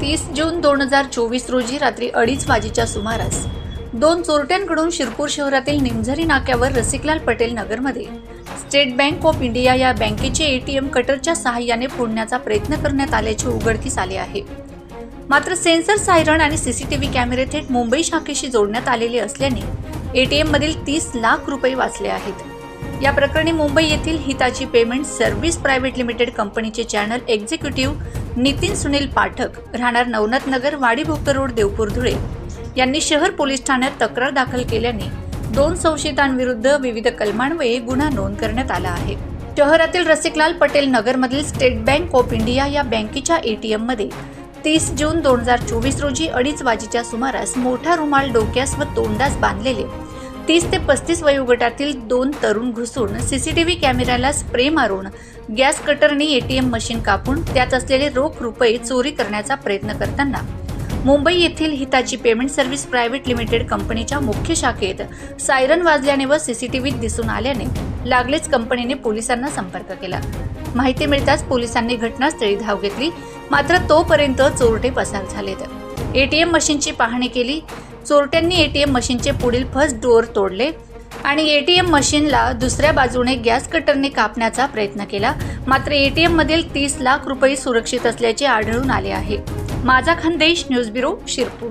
तीस जून दोन हजार चोवीस रोजी रात्री अडीच वाजेच्या सुमारास दोन चोरट्यांकडून शिरपूर शहरातील निमझरी नाक्यावर रसिकलाल पटेल नगरमध्ये स्टेट बँक ऑफ इंडिया या बँकेचे एटीएम कटरच्या सहाय्याने फोडण्याचा प्रयत्न करण्यात आल्याचे उघडकीस आले आहे. मात्र सेन्सर सायरन आणि सीसीटीव्ही कॅमेरे थेट मुंबई शाखेशी जोडण्यात आलेले असल्याने एटीएम मधील तीस लाख रुपये वाचले आहेत. या प्रकरणी मुंबई येथील Hitachi payment service private limited कंपनीचे चॅनल एक्झिक्युटिव्ह नितीन सुनील पाठक राहणार नवनाथ नगर वाडीभुक्त रोड देवपूर धुळे. यांनी शहर पोलीस ठाण्यात तक्रार दाखल केल्याने दोन संशयितांविरुद्ध विविध कलमांवये गुन्हा नोंद करण्यात आला आहे. शहरातील रसिकलाल पटेल नगरमधील स्टेट बँक ऑफ इंडिया या बँकेच्या एटीएममध्ये तीस जून दोन हजार चोवीस रोजी अडीच वाजेच्या सुमारास मोठा रुमाल डोक्यास व तोंडास बांधलेले तीस ते पस्तीस वयोगटातील दोन तरुण घुसून सीसीटीव्ही कॅमेऱ्याला स्प्रे मारून गॅस कटरने एटीएम मशीन कापून त्यात असलेले रोख रुपये चोरी करण्याचा प्रयत्न करताना. मुंबई येथील Hitachi payment service private limited कंपनीच्या मुख्य शाखेत सायरन वाजल्याने व सीसीटीव्हीत दिसून आल्याने लागलेच कंपनीने पोलिसांना संपर्क केला. माहिती मिळताच पोलिसांनी घटनास्थळी धाव घेतली मात्र तोपर्यंत चोरटे पसार झालेत. ए टी एम मशीनची पाहणी केली. चोरट्यांनी ए टी एम मशीनचे पुढील फर्स्ट डोअर तोडले आणि ए टी एम मशीनला दुसऱ्या बाजूने गॅस कटरने कापण्याचा प्रयत्न केला. मात्र ए टी एममधील तीस लाख रुपये सुरक्षित असल्याचे आढळून आले आहे. माझा खानदेश न्यूज ब्युरो शिरपूर.